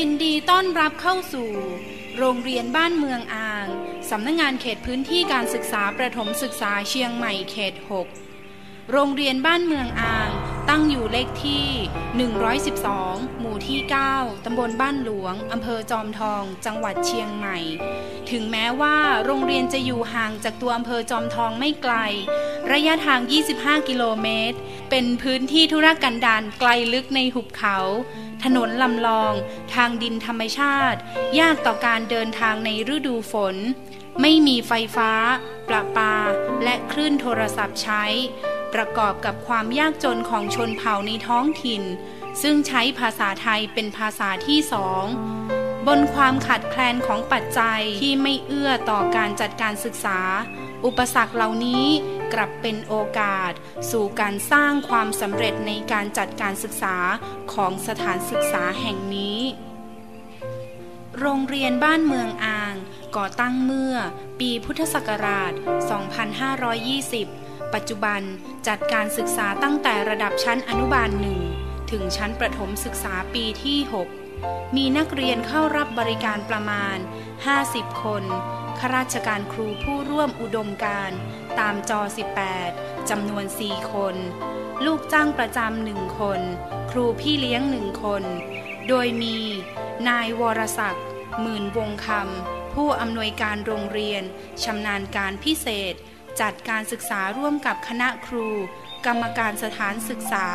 ยินดีต้อนรับเข้าสู่ โรงเรียนบ้านเมืองอ่าง สำนักงงานเขตพื้นที่การศึกษาประถมศึกษาเชียงใหม่เขต 6 โรงเรียนบ้านเมืองอ่าง ตั้งอยู่เลขที่ 112 หมู่ที่ 9 ตำบลบ้านหลวง อำเภอจอมทอง จังหวัดเชียงใหม่ ถึงแม้ว่าโรงเรียนจะอยู่ห่างจากตัวอำเภอจอมทองไม่ไกล ระยะทาง 25 กิโลเมตร เป็นพื้นที่ธุรกันดารไกลลึกในหุบเขา ถนนลำลอง ทางดินธรรมชาติ ยากต่อการเดินทางในฤดูฝน ไม่มีไฟฟ้า ประปา และคลื่นโทรศัพท์ใช้ ประกอบกับความยากจนของชนเผ่าในท้องถิ่น ซึ่งใช้ภาษาไทยเป็นภาษาที่สองบนความขาดแคลนของปัจจัยที่ไม่เอื้อต่อการจัดการศึกษา อุปสรรคเหล่านี้ กลับเป็นโอกาส สู่การสร้างความสำเร็จในการจัดการศึกษาของสถานศึกษาแห่งนี้ โรงเรียนบ้านเมืองอ่าง ก่อตั้งเมื่อ ปีพุทธศักราช 2520 ปัจจุบันจัดการศึกษาตั้งแต่ระดับชั้นอนุบาลหนึ่งถึงชั้นประถมศึกษาปีที่ 6 มีนักเรียนเข้ารับบริการประมาณ 50 คน ข้าราชการครูผู้ร่วมอุดมการตามจอ 18 จำนวน 4 คน ลูกจ้างประจำหนึ่งคน ครูพี่เลี้ยงหนึ่งคน โดยมี นายวรศักดิ์หมื่นวงคำผู้อำนวยการโรงเรียนชำนาญการพิเศษ จัดการศึกษาร่วมกับคณะครู กรรมการสถานศึกษา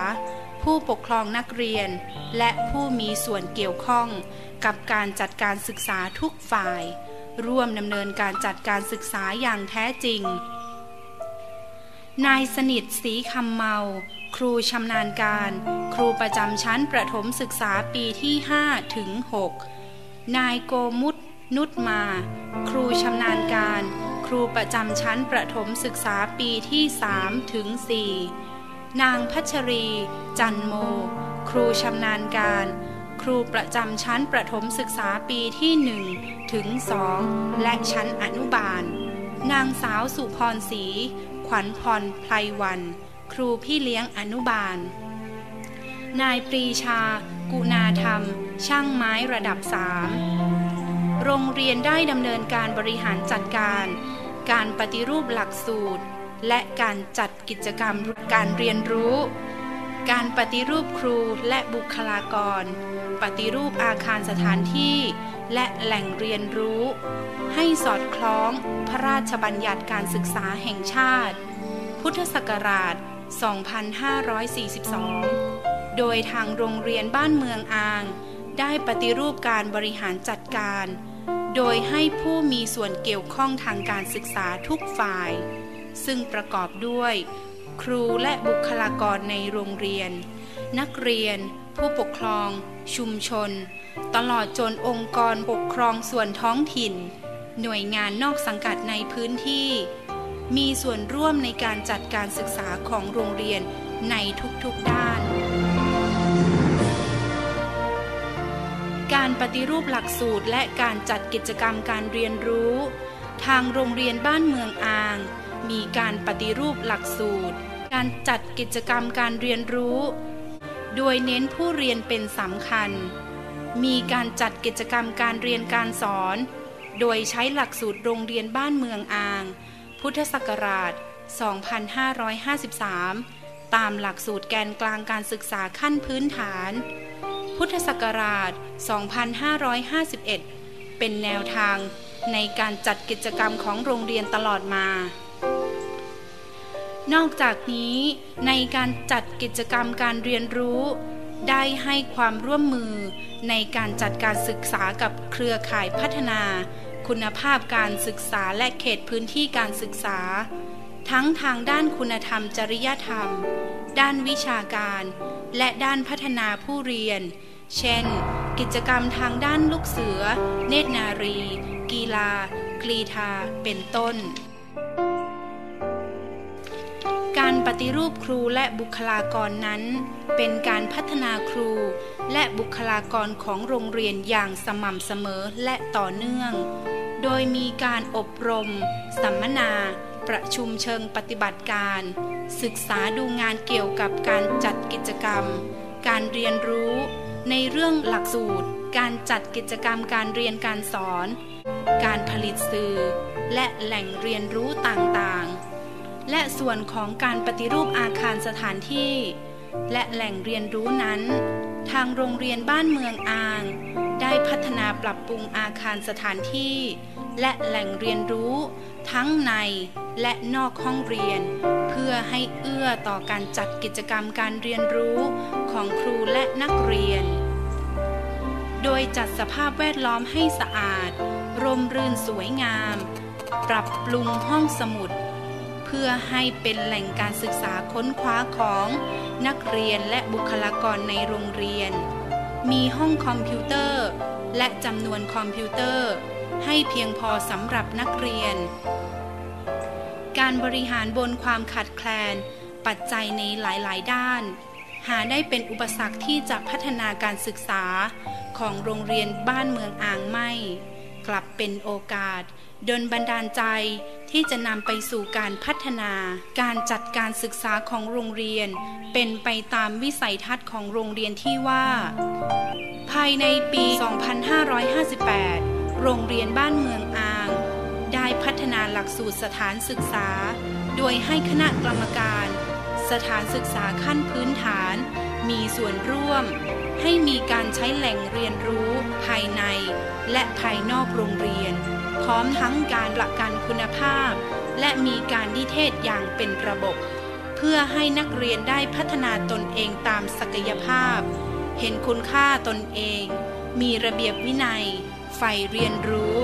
ผู้ปกครองนักเรียน และผู้มีส่วนเกี่ยวข้อง กับการจัดการศึกษาทุกฝ่าย ร่วมดำเนินการจัดการศึกษาอย่างแท้จริง นายสนิทสีคำเมา ครูชำนาญการ ครูประจำชั้นประถมศึกษาปีที่ 5 ถึง 6 นายโกมุตนุตมา ครูชำนาญการ ครูประจำชั้นประถมศึกษาปีที่ 3 ถึง 4 นางพัชรี จันโม ครูชำนาญการ ครูประจำชั้นประถมศึกษาปีที่1ถึง2และชั้นอนุบาล นางสาวสุพรศรีขวัญพรไพรวัน ครูพี่เลี้ยงอนุบาล นายปรีชา กุณาธรรม ช่างไม้ระดับสามโรงเรียนได้ดำเนินการบริหารจัดการ การปฏิรูปหลักสูตร และการจัดกิจกรรมการเรียนรู้ การปฏิรูปครูและบุคลากร ปฏิรูปอาคารสถานที่ และแหล่งเรียนรู้ ให้สอดคล้องพระราชบัญญัติการศึกษาแห่งชาติ พุทธศักราช 2542 โดยทางโรงเรียนบ้านเมืองอาง ได้ปฏิรูปการบริหารจัดการ โดยให้ผู้มีส่วนเกี่ยวข้องทางการศึกษาทุกฝ่าย ซึ่งประกอบด้วย ครูและบุคลากรในโรงเรียน นักเรียน ผู้ปกครอง ชุมชน ตลอดจนองค์กรปกครองส่วนท้องถิ่น หน่วยงานนอกสังกัดในพื้นที่ มีส่วนร่วมในการจัดการศึกษาของโรงเรียนในทุกๆด้าน การปฏิรูปหลักสูตรและการจัดกิจกรรมการเรียนรู้ ทางโรงเรียนบ้านเมืองอ่างมีการปฏิรูปหลักสูตร การจัดกิจกรรมการเรียนรู้ โดยเน้นผู้เรียนเป็นสำคัญ มีการจัดกิจกรรมการเรียนการสอน โดยใช้หลักสูตรโรงเรียนบ้านเมืองอ่าง พุทธศักราช 2553 ตามหลักสูตรแกนกลางการศึกษาขั้นพื้นฐาน พุทธศักราช 2551 เป็นแนวทางในการจัดกิจกรรมของโรงเรียนตลอดมา นอกจากนี้ในการจัดกิจกรรมการเรียนรู้ ได้ให้ความร่วมมือในการจัดการศึกษากับเครือข่ายพัฒนา คุณภาพการศึกษาและเขตพื้นที่การศึกษา ทั้งทางด้านคุณธรรมจริยธรรม ด้านวิชาการ และด้านพัฒนาผู้เรียน เช่น กิจกรรมทางด้านลูกเสือ เนตรนารี กีฬา กรีธาเป็นต้น ปฏิรูปครูและบุคลากรนั้น เป็นการพัฒนาครู และบุคลากรของโรงเรียนอย่างสม่ำเสมอและต่อเนื่อง โดยมีการอบรม สัมมนา ประชุมเชิงปฏิบัติการ ศึกษาดูงานเกี่ยวกับการจัดกิจกรรม การเรียนรู้ ในเรื่องหลักสูตร การจัดกิจกรรมการเรียนการสอน การผลิตสื่อ และแหล่งเรียนรู้ต่างๆ และส่วนของการปฏิรูปอาคารสถานที่ และแหล่งเรียนรู้นั้น ทางโรงเรียนบ้านเมืองอ่าง ได้พัฒนาปรับปรุงอาคารสถานที่ และแหล่งเรียนรู้ ทั้งในและนอกห้องเรียน เพื่อให้เอื้อต่อการจัดกิจกรรมการเรียนรู้ของครูและนักเรียน โดยจัดสภาพแวดล้อมให้สะอาด ร่มรื่นสวยงาม ปรับปรุงห้องสมุด พื่อให้เป็นแหล่งการศึกษาค้นคว้าของนักเรียนและบุคลากรในโรงเรียน มีห้องคอมพิวเตอร์ และจำนวนคอมพิวเตอร์ ให้เพียงพอสำหรับนักเรียน การบริหารบนความขัดแคลน ปัจจัยในหลาย ๆ ด้าน หาได้เป็นอุปสรรคที่จะพัฒนาการศึกษาของโรงเรียนบ้านเมืองอ่างไม่ กลับเป็นโอกาสดนบันดาลใจ ที่จะนำไปสู่การพัฒนา การจัดการศึกษาของโรงเรียน เป็นไปตามวิสัยทัศน์ของโรงเรียนที่ว่า ภายในปี 2558 โรงเรียนบ้านเมืองอ่าง ได้พัฒนาหลักสูตรสถานศึกษา โดยให้คณะกรรมการ สถานศึกษาขั้นพื้นฐาน มีส่วนร่วม ให้มีการใช้แหล่งเรียนรู้ ภายใน และภายนอกโรงเรียน พร้อมทั้งการประกันคุณภาพ และมีการดิเทศอย่างเป็นระบบ เพื่อให้นักเรียนได้พัฒนาตนเองตามศักยภาพ เห็นคุณค่าตนเอง มีระเบียบวินัย ใฝ่เรียนรู้